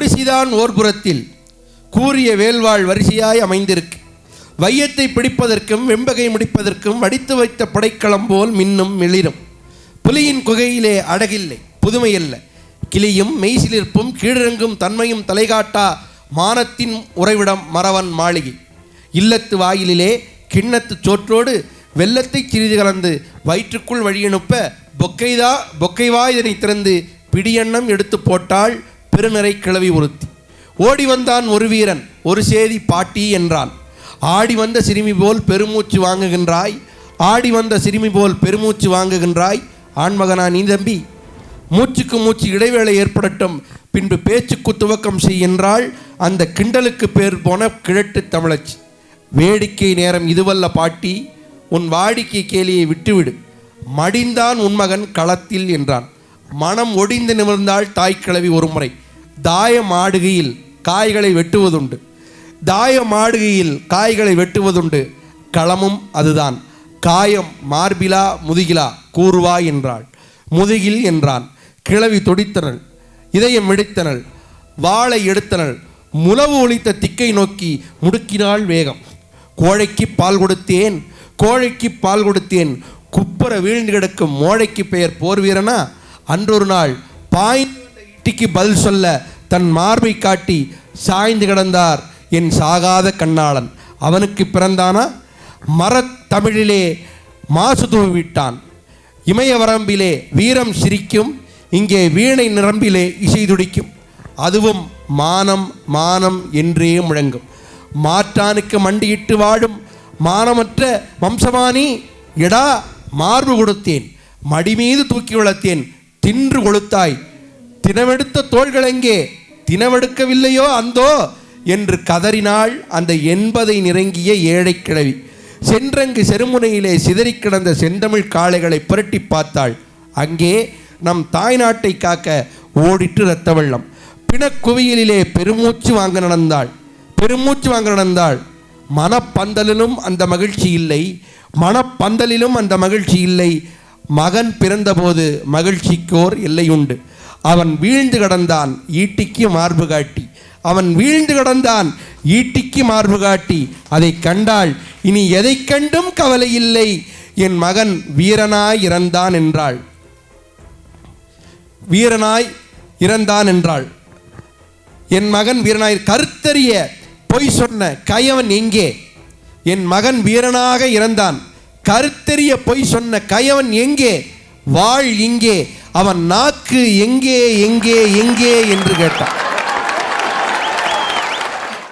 குடிசிதான் ஓர்புறத்தில். கூறிய வேல்வாள் வரிசையாய் அமைந்திருக்கு. வையத்தை பிடிப்பதற்கும் வெம்பகை முடிப்பதற்கும் அடித்து வைத்த படைக்களம் போல் மின்னும் மிளிரும். புலியின் குகையிலே அடகில்லை புதுமையல்ல. கிளியும் மெய்சிலிருப்பும் கீழிறங்கும் தன்மையும் தலைகாட்டா மானத்தின் உறைவிடம் மறவன் மாளிகை. இல்லத்து வாயிலிலே கிண்ணத்து சோற்றோடு வெள்ளத்தை சிறிது கலந்து வயிற்றுக்குள் வழியனுப்ப பொக்கைதா பொக்கைவா இதனை திறந்து பிடியண்ணம் எடுத்து போட்டாள் பெருநிறை கிளவி ஒருத்தி. ஓடி வந்தான் ஒரு வீரன் ஒரு சேதி பாட்டி என்றான் ஆடி வந்த சிறுமி போல் பெருமூச்சு வாங்குகின்றாய் ஆடி வந்த சிறுமி போல் பெருமூச்சு வாங்குகின்றாய். ஆண்மகனா நீ தம்பி மூச்சுக்கு மூச்சு இடைவேளை ஏற்படட்டும் பின்பு பேச்சுக்கு துவக்கம் செய்கின்றாள் அந்த கிண்டலுக்கு பேர் போன கிழட்டு தமிழச்சி. வேடிக்கை நேரம் இதுவல்ல பாட்டி உன் வாடிக்கை கேலியை விட்டுவிடு. மடிந்தான் உன்மகன் களத்தில் என்றான். மனம் ஒடிந்து நிமிர்ந்தால் தாய்க்கிழவி ஒரு முறை தாயம் மாடுகையில் காய்களை வெட்டுவதுண்டு. தாய மாடுகையில் காய்களை வெட்டுவதுண்டு. களமும் அதுதான். காயம் மார்பிலா முதுகிலா கூறுவா என்றாள். முதுகில் என்றான். கிழவி தொடித்தனள். இதயம் வெடித்தனள். வாளை எடுத்தனள். முலவு ஒலித்த திக்கை நோக்கி முடுக்கினாள் வேகம். கோழைக்கு பால் கொடுத்தேன். கோழைக்கு பால் கொடுத்தேன். குப்புற வீழ்ந்து கிடக்கும் மோழைக்கு பெயர் போர் வீரனா அன்றொரு நாள் பாய்ந்து பதில் சொல்ல தன் மார்பை காட்டி சாய்ந்து கிடந்தார் என் சாகாத கண்ணாளன். அவனுக்கு பிறந்தானா? மரத்தமிழிலே மாசு விட்டான் இமய வரம்பிலே வீரம் சிரிக்கும். இங்கே வீணை நிரம்பிலே இசை துடிக்கும். அதுவும் மானம் மானம் என்றே முழங்கும். மாற்றானுக்கு மண்டியிட்டு வாழும் மானமற்ற வம்சமானி எடா மார்பு கொடுத்தேன். மடி மீது தூக்கி வளர்த்தேன் தின்று கொளுத்தாய். தினமெடுத்த தோள்கள் எங்கே? தினமெடுக்கவில்லையோ அந்தோ? என்று கதறினாள் அந்த எண்பதை நிறங்கிய ஏழை கிழவி. சென்றங்கு செருமுனையிலே சிதறிக் கிடந்த செந்தமிழ் காளைகளை புரட்டி பார்த்தாள். அங்கே நம் தாய்நாட்டை காக்க ஓடிட்டு இரத்த வெள்ளம் பிணக்குவியலிலே பெருமூச்சு வாங்க நடந்தாள். பெருமூச்சு வாங்க நடந்தாள். மனப்பந்தலிலும் அந்த மகிழ்ச்சி இல்லை. மனப்பந்தலிலும் அந்த மகிழ்ச்சி இல்லை. மகன் பிறந்தபோது மகிழ்ச்சிக்கோர் எல்லையுண்டு. அவன் வீழ்ந்து கிடந்தான் ஈட்டிக்கு மார்பு காட்டி. அவன் வீழ்ந்து கிடந்தான் ஈட்டிக்கு மார்பு காட்டி. அதை கண்டாள் இனி எதை கண்டும் கவலை இல்லை. என் மகன் வீரனாய் இறந்தான் என்றாள். வீரனாய் இறந்தான் என்றாள். என் மகன் வீரனாய் கருத்தறிய பொய் சொன்ன கயவன் எங்கே? என் மகன் வீரனாக இறந்தான். கருத்தெறிய பொய் சொன்ன கயவன் எங்கே? வாழ் இங்கே. அவன் நாக்கு எங்கே எங்கே எங்கே என்று கேட்டான்.